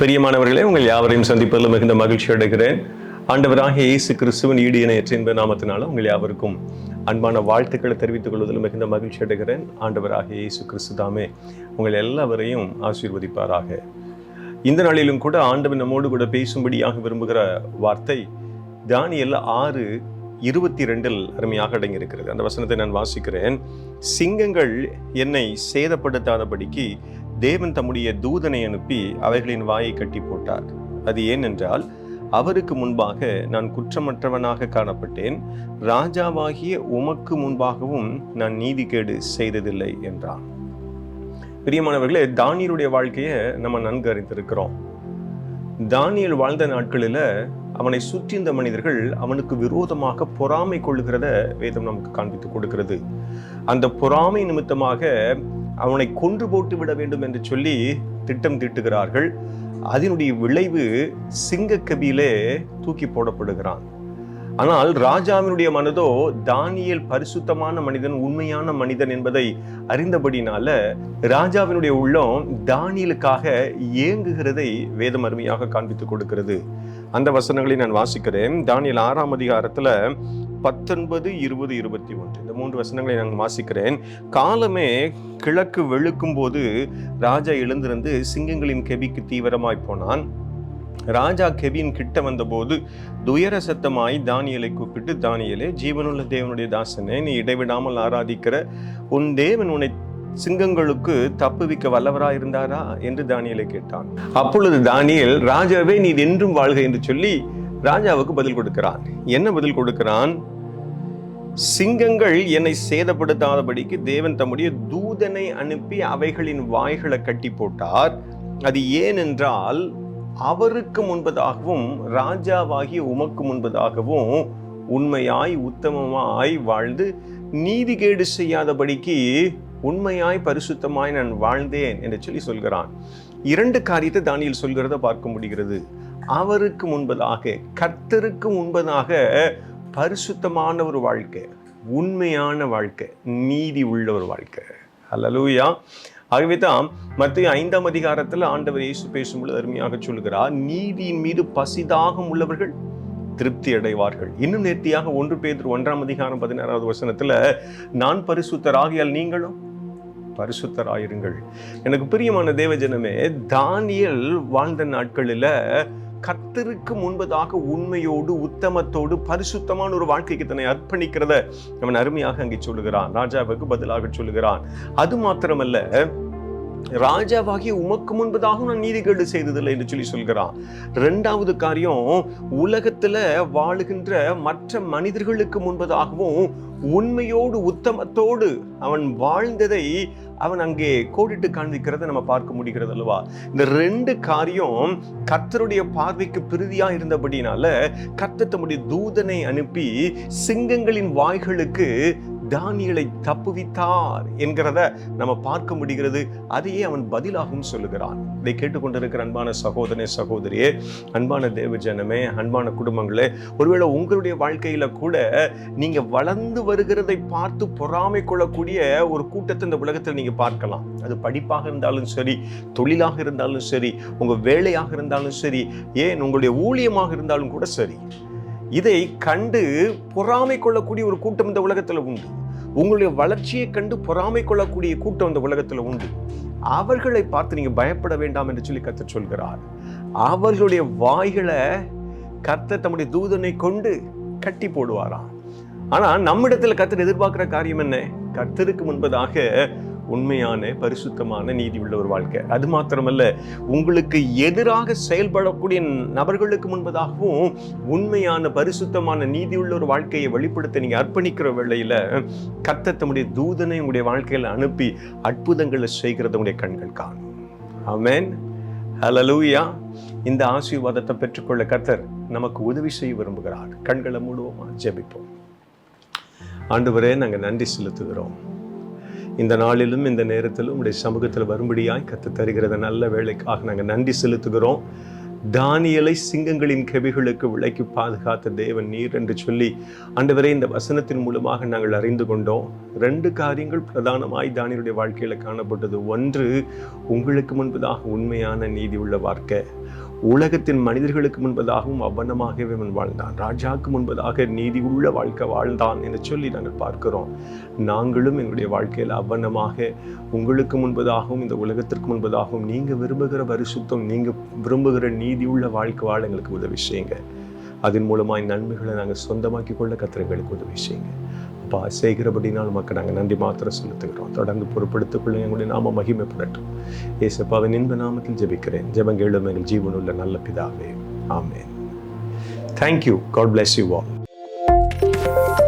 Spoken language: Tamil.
பிரியமானவர்களே உங்கள் யாவரையும் சந்திப்பதில் மிகுந்த மகிழ்ச்சி அடைகிறேன். ஆண்டவராகிய இயேசு கிறிஸ்துவின் ஈடு இணையற்ற என்ப நாமத்தினால உங்கள் யாவருக்கும் அன்பான வாழ்த்துக்களை தெரிவித்துக் கொள்வதில் மிகுந்த மகிழ்ச்சி அடைகிறேன். ஆண்டவராகிய இயேசு கிறிஸ்து தாமே உங்கள் எல்லாவரையும் ஆசீர்வதிப்பாராக. இந்த நாளிலும் கூட ஆண்டவன் நம்மோடு கூட பேசும்படியாக விரும்புகிற வார்த்தை தானியல் ஆறு இருபத்தி ரெண்டில் அருமையாக அடங்கியிருக்கிறது. அந்த வசனத்தை நான் வாசிக்கிறேன். சிங்கங்கள் என்னை சேதப்படுத்தாதபடிக்கு தேவன் தம்முடைய தூதனை அனுப்பி அவைகளின் வாயை கட்டி போட்டார். அது ஏனென்றால் அவருக்கு முன்பாக நான் குற்றமற்றவனாக காணப்பட்டேன். ராஜாவாகிய உமக்கு முன்பாகவும் நான் நீதிகேடு செய்ததில்லை என்றான் பிரியமானவர்களே தானியலுடைய வாழ்க்கையை நம்ம நன்கு அறிந்திருக்கிறோம். தானியல் வாழ்ந்த நாட்களில் அவனை சுற்றியிருந்த மனிதர்கள் அவனுக்கு விரோதமாக பொறாமை கொள்ளுகிறத வேதம் நமக்கு காண்பித்து கொடுக்கிறது. அந்த பொறாமை நிமித்தமாக அவனை கொன்று போட்டு விட வேண்டும் என்று சொல்லி திட்டம் தீட்டுகிறார்கள். அதனுடைய விளைவு சிங்கக்கபியிலே தூக்கி போடப்படுகிறான். ஆனால் ராஜாவினுடைய மனதோ தானியல் பரிசுத்தமான மனிதன் உண்மையான மனிதன் என்பதை அறிந்தபடினால ராஜாவினுடைய உள்ளம் தானியலுக்காக ஏங்குகிறதை வேதம் அருமையாக காண்பித்துக் கொடுக்கிறது. அந்த வசனங்களை நான் வாசிக்கிறேன். தானியல் ஆறாம் அதிகாரத்தில் பத்தொன்பது இருபது இருபத்தி ஒன்று. இந்த மூன்று வசனங்களை நான் வாசிக்கிறேன். காலமே கிழக்கு வெளுக்கும் போது ராஜா எழுந்திருந்து சிங்கங்களின் கெபிக்கு தீவிரமாய் போனான். ராஜா கெபின் கிட்ட வந்தபோது துயர சத்தமாய் தானியலை கூப்பிட்டு தானியலே ஜீவனுள்ள தேவனுடைய தாசனே நீ இடைவிடாமல் ஆராதிக்கிற உன் தேவன் உன்னை சிங்கங்களுக்கு தப்புவிக்க வல்லவரா இருந்தாரா என்று தானியலை கேட்டான். அப்பொழுது தானியல் ராஜாவே நீ என்றும் வாழ்க என்று சொல்லி ராஜாவுக்கு பதில் கொடுக்கிறான். என்ன பதில் கொடுக்கிறான்? சிங்கங்கள் என்னை சேதப்படுத்தாதபடிக்கு தேவன் தம்முடைய தூதனை அனுப்பி அவைகளின் வாய்களை கட்டி போட்டார். அது ஏனென்றால் அவருக்கு முன்பதாகவும் ராஜாவாகிய உமக்கு முன்பதாகவும் உண்மையாய் உத்தமமாய் வாழ்ந்து நீதிகேடு செய்யாதபடிக்கு உண்மையாய் பரிசுத்தமாய் நான் வாழ்ந்தேன் என்று சொல்லி சொல்கிறான். இரண்டு காரியத்தை தானியில் சொல்கிறத பார்க்க முடிகிறது. அவருக்கு முன்பதாக கர்த்தருக்கு முன்பதாக பரிசுத்தமான ஒரு வாழ்க்கை உண்மையான வாழ்க்கை நீதி உள்ள ஒரு வாழ்க்கை. அல்லலூயா ஆகவே தான் மத்திய ஐந்தாம் அதிகாரத்தில் ஆண்டவர் இயேசு பேசும்பொழுது அருமையாக சொல்கிறார் நீதியின் மீது பசிதாகம் உள்ளவர்கள் திருப்தி அடைவார்கள். இன்னும் நேர்த்தியாக ஒன்று பேர் ஒன்றாம் அதிகாரம் பதினாறாவது வசனத்தில் நான் பரிசுத்தராகியால் நீங்களும் பரிசுத்தராயிருங்கள். எனக்கு பிரியமான தேவஜனமே தானியல் வாழ்ந்த நாட்களில் கர்த்தருக்கு முன்பதாக உண்மையோடு உத்தமத்தோடு பரிசுத்தமான ஒரு வாழ்க்கைக்கு தன்னை அர்ப்பணிக்கிறத அவன் அருமையாக அங்கே சொல்லுகிறான். ராஜாவுக்கு பதிலாக சொல்லுகிறான். அது மாத்திரமல்ல ராஜாவாகிய உமக்கு முன்பதாக நான் நீதிகேடு செய்ததில்லை என்று சொல்லி சொல்கிறான். ரெண்டாவது காரியம் உலகத்துல வாழுகின்ற மற்ற மனிதர்களுக்கு முன்பதாகவும் உண்மையோடு உத்தமத்தோடு அவன் வாழ்ந்ததை அவன் அங்கே கோடிட்டு காண்பிக்கிறத நம்ம பார்க்க முடிகிறது அல்லவா? இந்த ரெண்டு காரியம் கர்த்தருடைய பார்வைக்கு பிரிதியா இருந்தபடினால கர்த்தர் தம்முடைய தூதனை அனுப்பி சிங்கங்களின் வாய்களுக்கு தானியலை தப்புவித்தார் என்கிறத நம்ம பார்க்க முடிகிறது. அதையே அவன் பதிலாகவும் சொல்லுகிறான். இதை கேட்டுக்கொண்டிருக்கிற அன்பான சகோதரனே சகோதரியே அன்பான தேவ ஜனமே அன்பான குடும்பங்களே ஒருவேளை உங்களுடைய வாழ்க்கையில கூட நீங்க வளர்ந்து வருகிறதை பார்த்து பொறாமை கொள்ளக்கூடிய ஒரு கூட்டத்தை இந்த உலகத்தில் நீங்க பார்க்கலாம். அது படிப்பாக இருந்தாலும் சரி தொழிலாக இருந்தாலும் சரி உங்க வேலையாக இருந்தாலும் சரி ஏன் உங்களுடைய ஊழியமாக இருந்தாலும் கூட சரி. இதை கண்டு பொறாமை கொள்ளக்கூடிய ஒரு கூட்டம் இந்த உலகத்தில் உண்டு. உங்களுடைய வளர்ச்சியை கண்டு பொறாமை கொள்ளக்கூடிய கூட்டம் இந்த உலகத்தில் உண்டு. அவர்களை பார்த்து நீங்க பயப்பட வேண்டாம் என்று சொல்லி கத்த சொல்கிறார். அவர்களுடைய வாய்களை கர்த்தர் தம்முடைய தூதனை கொண்டு கட்டி போடுவாராம். ஆனா நம்மிடத்தில் கத்தர் எதிர்பார்க்கிற காரியம் என்ன? கர்த்தருக்கு முன்பதாக உண்மையான பரிசுத்தமான நீதி உள்ள ஒரு வாழ்க்கை. அது மாத்திரமல்ல உங்களுக்கு எதிராக செயல்படக்கூடிய நபர்களுக்கு முன்பதாகவும் உண்மையான பரிசுத்தமான நீதி உள்ள ஒரு வாழ்க்கையை வெளிப்படுத்த நீங்க அர்ப்பணிக்கிற வேளையில கத்த தம்முடைய தூதனை உங்களுடைய வாழ்க்கையில அனுப்பி அற்புதங்களை செய்கிறத உங்களுடைய கண்கள் காணும். ஆமென். இந்த ஆசீர்வாதத்தை பெற்றுக்கொள்ள கத்தர் நமக்கு உதவி செய்ய விரும்புகிறார். கண்களை மூடுவோமா? ஜெபிப்போம். ஆண்டவரே நாங்கள் நன்றி செலுத்துகிறோம். இந்த நாளிலும் இந்த நேரத்திலும் உடைய சமூகத்தில் வரும்படியாய் கற்று தருகிறத நல்ல வேலைக்காக நாங்கள் நன்றி செலுத்துகிறோம். தானியலை சிங்கங்களின் கெபிகளுக்கு விலைக்கு பாதுகாத்த தேவன் நீர் என்று சொல்லி அன்றுவரை இந்த வசனத்தின் மூலமாக நாங்கள் அறிந்து கொண்டோம். ரெண்டு காரியங்கள் பிரதானமாய் தானியருடைய வாழ்க்கையில் காணப்பட்டது. ஒன்று உங்களுக்கு முன்பதாக உண்மையான நீதி உள்ள வாழ்க்கை உலகத்தின் மனிதர்களுக்கு முன்பதாகவும் அவ்வண்ணமாகவே அவன் வாழ்ந்தான். ராஜாவுக்கு முன்பதாக நீதி உள்ள வாழ்க்கை வாழ்ந்தான் என்று சொல்லி நாங்கள் பார்க்கிறோம். நாங்களும் எங்களுடைய வாழ்க்கையில் அவ்வண்ணமாக உங்களுக்கு முன்பதாகவும் இந்த உலகத்திற்கு முன்பதாகவும் நீங்கள் விரும்புகிற பரிசுத்தம் நீங்கள் விரும்புகிற நீதி உள்ள வாழ்க்கை வாழ எங்களுக்கு உதவி செய்யுங்க. அதன் மூலமாக நன்மைகளை நாங்கள் சொந்தமாக்கி கொள்ள கத்திரங்களுக்கு உதவி செய்யுங்க. அப்பா செய்கிறபடினால் மக்கள் நாங்கள் நன்றி மாத்திரம் செலுத்துகிறோம். தொடர்ந்து பொறுப்படுத்திக் கொள்ள எங்களுடைய நாம மகிமைப்படட்டும். ஏசப்பாவின் இன்ப நாமத்தில் ஜெபிக்கிறேன். ஜெபங்கேளும் எங்கள் ஜீவனுள்ள நல்ல பிதாவே. ஆமேன். Thank you God bless you all.